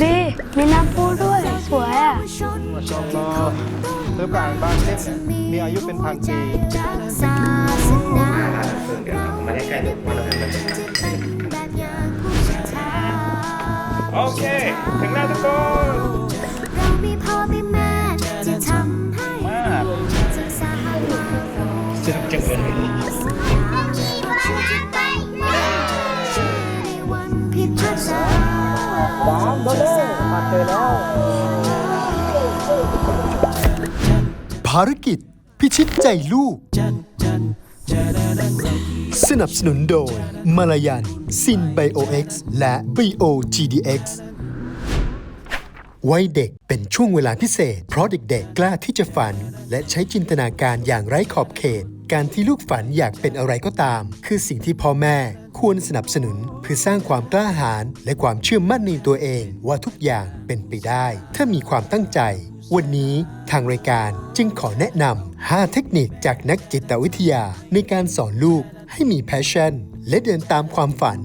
บีมีน้ำพุด้วย สวยอะมาชมรอเรือปลางบางเล่มเนี่ยมีอายุเป็นพันปีมาใกล้ๆดูว่าเราทำอะไรโอเค ถึงแล้วทุกคนารกิจ พิชิตใจลูก สนับสนุนโดยมาลายันซินไบโอเอ็กซ์และ BioGDX วัยเด็กเป็นช่วงเวลาพิเศษ เพราะเด็กๆ กล้าที่จะฝัน และใช้จินตนาการอย่างไร้ขอบเขต การที่ลูกฝันอยากเป็นอะไรก็ตาม คือสิ่งที่พ่อแม่ควรสนับสนุนเพื่อสร้างความกล้าหาญและความเชื่อมั่นในตัวเองว่าทุกอย่างเป็นไปได้ ถ้ามีความตั้งใจ วันนี้ทางรายการจึงขอแนะนำ 5 เทคนิคจากนักจิตวิทยาในการสอนลูกให้มี passion และเดินตามความฝัน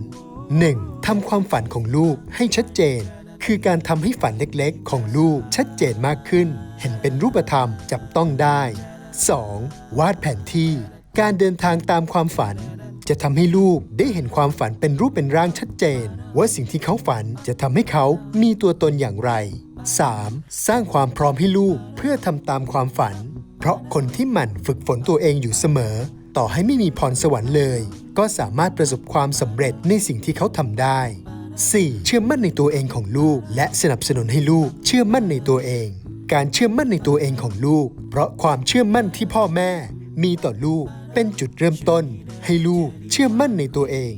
1. ทำความฝันของลูกให้ชัดเจน คือการทำให้ฝันเล็กๆ ของลูกชัดเจนมากขึ้น เห็นเป็นรูปธรรมจับต้องได้ 2. วาดแผนที่ การเดินทางตามความฝัน จะทำให้ลูกได้เห็นความฝันเป็นรูปเป็นร่างชัดเจน ว่าสิ่งที่เขาฝันจะทำให้เขามีตัวตนอย่างไร 3. สร้างความพร้อมให้ลูกเพื่อทำตามความฝัน เพราะคนที่หมั่นฝึกฝนตัวเองอยู่เสมอ ต่อให้ไม่มีพรสวรรค์เลย ก็สามารถประสบความสำเร็จในสิ่งที่เขาทำได้ 4. เชื่อมั่นในตัวเองของลูก และสนับสนุนให้ลูกเชื่อมั่นในตัวเอง การเชื่อมั่นในตัวเองของลูก เพราะความเชื่อมั่นที่พ่อแม่ มีต่อลูกเป็นจุดเริ่มต้น ให้ลูกเชื่อมั่นในตัวเอง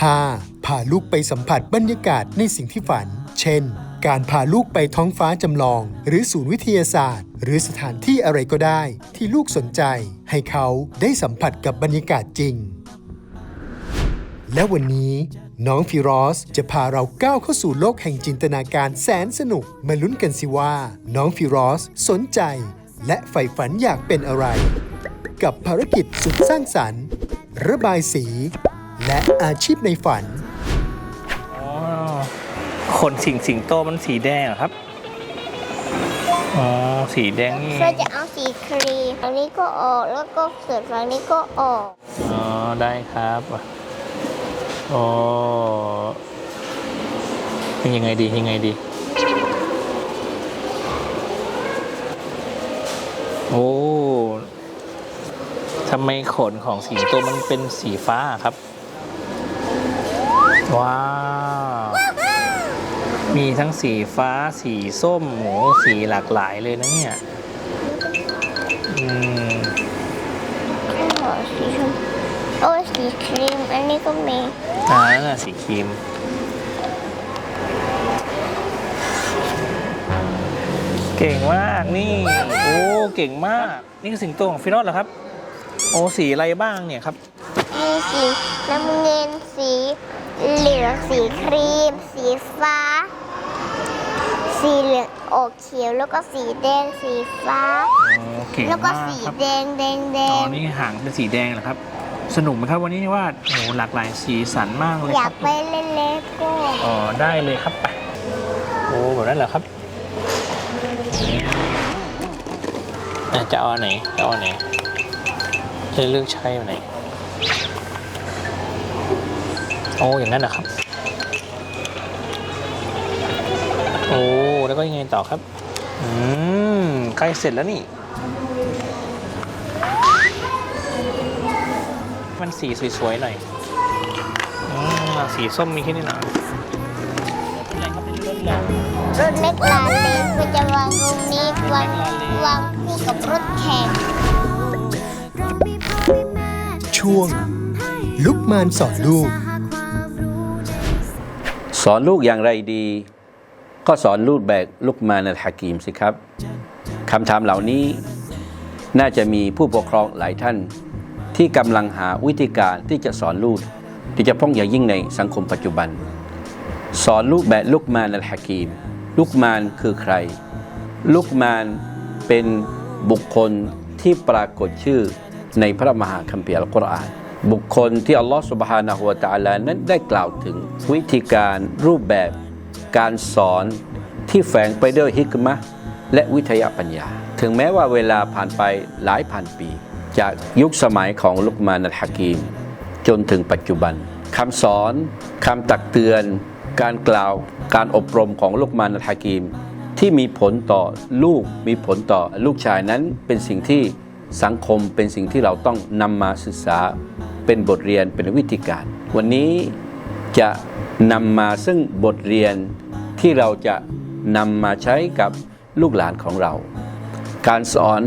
5. พาลูกไปสัมผัสบรรยากาศในสิ่งที่ฝัน เช่น การพาลูกไปท้องฟ้าจำลอง หรือศูนย์วิทยาศาสตร์ หรือสถานที่อะไรก็ได้ ที่ลูกสนใจ ให้เขาได้สัมผัสกับบรรยากาศจริง และวันนี้น้องฟิรอสจะพาเราก้าวเข้าสู่โลกแห่งจินตนาการแสนสนุก มาลุ้นกันสิว่า น้องฟิรอสสนใจ และใฝ่ฝันอยากเป็นอะไร กับภารกิจสุดสร้างสรรค์ ระบายสี และอาชีพในฝัน ขนสิงสิงโตมันสีแดงเหรอครับ อ๋อ สีแดงนี่เราจะเอาสีครีมฝั่งนี้ก็ออกแล้วก็ส่วนฝั่งนี้ก็ออกอ๋อ ได้ครับอ๋อเป็นยังไงดียังไงดี โอ้ทำไมขนของสิงโตมันเป็นสีฟ้าครับ ว้าว มีทั้งสีฟ้าสีส้มหมูสีหลากหลายเลยนะเนี่ย อืมขอสีชมโอ้ยสีครีม อันนี้ก็มีอ่านั่นน่ะสีครีมเก่งมากนี่โอ้เก่งมาก นี่คือสิงโตของฟิโนอสเหรอครับ โอ้สีอะไรบ้างเนี่ยครับมีสีน้ำเงินสีเหลืองสีครีม สีฟ้า สีเหลืองออกเขียวแล้วก็สีแดงสีฟ้า โอ้เก่งแล้วก็มากสีครับแดงแดงแดอ๋องนี่หางเป็นสีแดงเหรอครับ สนุกไหมครับวันนี้วาดโอ้หลากหลายสีสันมากเลยอยาคกรับไปเล่นเลโก้อ๋อได้เลยครับไปโอ้แบบนั้นเหรอครับอะจะเอาอันไหนจะเอาอันไหนจะเลือกใช้อันไหนโอ้อย่างนั้นนะครับ โอ้ แล้วก็ยังไงต่อครับ อืมใกล้เสร็จแล้วนี่ มันสีสวยๆหน่อยอืมสีส้มมีแค่นี้นะรครับเป็นรถแหละรถเล็กลาเลนก็จะวางตรงนี้วางวางคู่กับรถแข่งช่วง ลุกมานสอนลูก สอนลูกอย่างไรดี ก็สอนลูกแบบลุกมานัลฮากีมสิครับคำถามเหล่านี้น่าจะมีผู้ปกครองหลายท่าน ที่กำลังหาวิธีการที่จะสอนลูกที่จะพ้องอย่างยิ่งในสังคมปัจจุบัน สอนลูกแบบลุกมานัลฮากีม ลุกมานคือใคร ลุกมานเป็นบุคคลที่ปรากฏชื่อในพระมหาคัมภีร์อัลกุรอานบุคคลที่อัลลอฮฺสุบฮานะฮูวะตะอาลานั้นได้กล่าวถึงวิธีการรูปแบบ การสอนที่แฝงไปด้วยฮิกมะและวิทยาปัญญา ถึงแม้ว่าเวลาผ่านไปหลายพันปี จากยุคสมัยของลุกมานัลฮะกีม จนถึงปัจจุบันคำสอนคำตักเตือน การกล่าวการอบรมของลุกมานัลฮะกีม ที่มีผลต่อลูกมีผลต่อลูกชายนั้นเป็นสิ่งที่สังคมเป็นสิ่งที่เราต้องนำมาศึกษาเป็นบทเรียนเป็นวิธีการ วันนี้จะนำมาซึ่งบทเรียน ที่เราจะนำมาใช้กับลูกหลานของเรา การสอน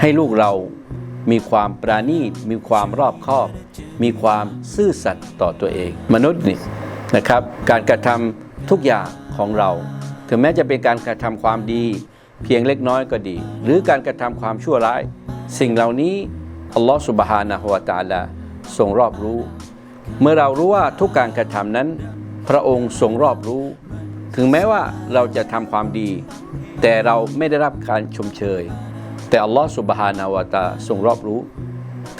ให้ลูกเรามีความปราณีตมีความรอบคอบ มีความซื่อสัตย์ต่อตัวเอง มนุษย์นี่นะครับ การกระทำทุกอย่างของเรา ถึงแม้จะเป็นการกระทำความดี เพียงเล็กน้อยก็ดี หรือการกระทำความชั่วร้าย สิ่งเหล่านี้อัลลอฮฺสุบฮานะฮุวาตาลาทรงรอบรู้ เมื่อเรารู้ว่าทุกการกระทำนั้น พระองค์ทรงรอบรู้ ถึงแม้ว่าเราจะทำความดี แต่เราไม่ได้รับการชมเชย แต่อัลลอฮฺสุบฮานาวะตาทรงรอบรู้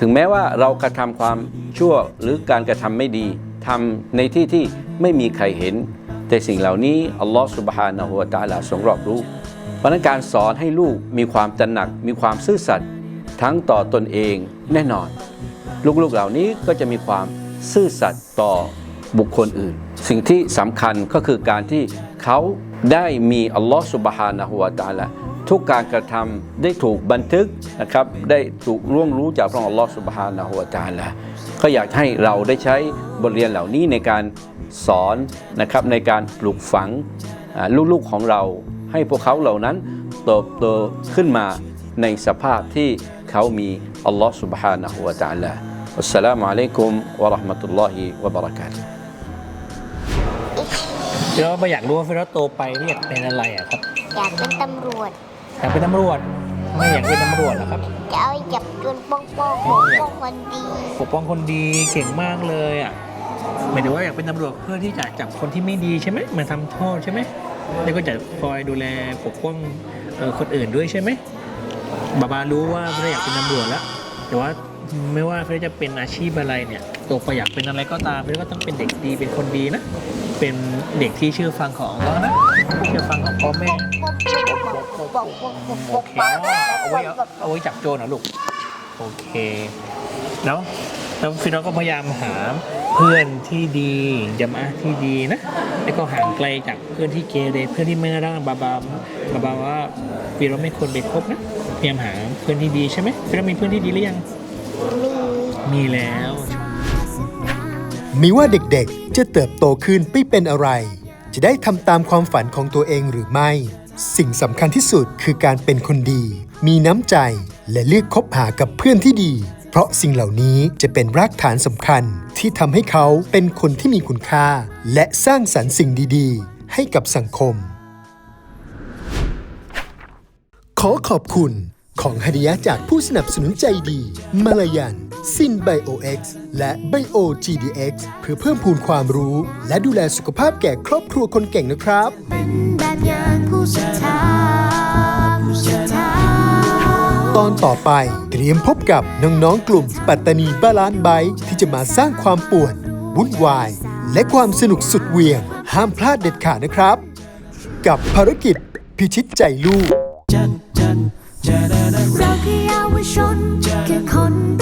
ถึงแม้ว่าเรากระทำความชั่วหรือการกระทำไม่ดีทำในที่ที่ไม่มีใครเห็น แต่สิ่งเหล่านี้อัลลอฮฺสุบฮานะฮุวาตาลาทรงรอบรู้เพราะฉะนั้นการสอนให้ลูกมีความตระหนักมีความซื่อสัตย์ทั้งต่อตนเองแน่นอน ลูกๆเหล่านี้ก็จะมีความซื่อสัตย์ต่อบุคคลอื่น สิ่งที่สำคัญก็คือการที่เขาได้มีอัลลอฮฺสุบฮานะฮุวาตาลาทุกการกระทำได้ถูกบันทึกนะครับ ได้ถูกร่วงรู้จากพระองค์อัลลอฮฺสุบฮานะฮุวาตาลาก็อยากให้เราได้ใช้บทเรียนเหล่านี้ในการสอนนะครับในการปลูกฝังอ่าลูกๆของเรา ให้พวกเขาเหล่านั้นเติบโตขึ้นมาในสภาพที่เขามีอัลลอฮฺ سبحانه และ تعالى อัสสลา มุอะลัยกุมวะเราะห์มะตุลลอฮิวะบะเราะกาตุฮ์พี่เราอยากรู้ว่าพี่เราโตไปพี่อยากเป็นอะไรอะครับอยากเป็นตำรวจ อยากเป็นตำรวจไม่อยากเป็นตำรวจเหรอครับ จะเอาจับโจรป้องป้องปกป้องคนดีปกป้องคนดีเก่งมากเลยอะหมายถึงว่าอยากเป็นตำรวจเพื่อที่จะจับคนที่ไม่ดีใช่ไหมมาทำโทษใช่ไหมแล้วก็จะคอยดูแลปกป้องเอ่อคนอื่นด้วยใช่ไหมบาบารู้ว่าพี่เราอยากเป็นตำรวจแล้ว แต่ว่าไม่ว่าพี่เราจะเป็นอาชีพอะไรเนี่ยโตไปอยากเป็นอะไรก็ตามพี่เราก็ต้องเป็นเด็กดีเป็นคนดีนะ เป็นเด็กที่เชื่อฟังของเรานะเชื่อฟังของพ่อแม่โอเคเอาไว้เอาไว้จับโจรเหรอลูกโอเคแล้วแล้วฟินอก็พยายามหาเพื่อนที่ดียามะที่ดีนะแล้วก็ห่างไกลจากเพื่อนที่เกเรเพื่อนที่ไม่น่ารักบาบาบาบาว่าฟินอไม่ควรไปคบนะพยายามหาเพื่อนที่ดีใช่ไหมฟินอมีเพื่อนที่ดีหรือยังมีมีแล้วไม่ว่าเด็กๆ จะเติบโตขึ้นไปเป็นอะไร จะได้ทำตามความฝันของตัวเองหรือไม่ สิ่งสำคัญที่สุดคือการเป็นคนดี มีน้ำใจและเลือกคบหากับเพื่อนที่ดี เพราะสิ่งเหล่านี้จะเป็นรากฐานสำคัญที่ทำให้เขาเป็นคนที่มีคุณค่า และสร้างสรรค์สิ่งดีๆ ให้กับสังคม ขอขอบคุณของฮดิยะจากผู้สนับสนุนใจดีมาลายัน ซินไบโอเอ็กซ์และไบโอ GDX เพื่อเพิ่มพูนความรู้ และดูแลสุขภาพแก่ครอบครัวคนเก่งนะครับ เป็นแบบอย่างผู้ศรัทธาผู้ศรัทธาตอนต่อไปเตรียมพบกับน้องๆกลุ่ม ปัตตานีบาลานไบที่จะมาสร้างความป่วนวุ่นวาย และความสนุกสุดเหวียง ห้ามพลาดเด็ดขาดนะครับ กับภารกิจพิชิตใจลูกเราคือเยาวชนคือคน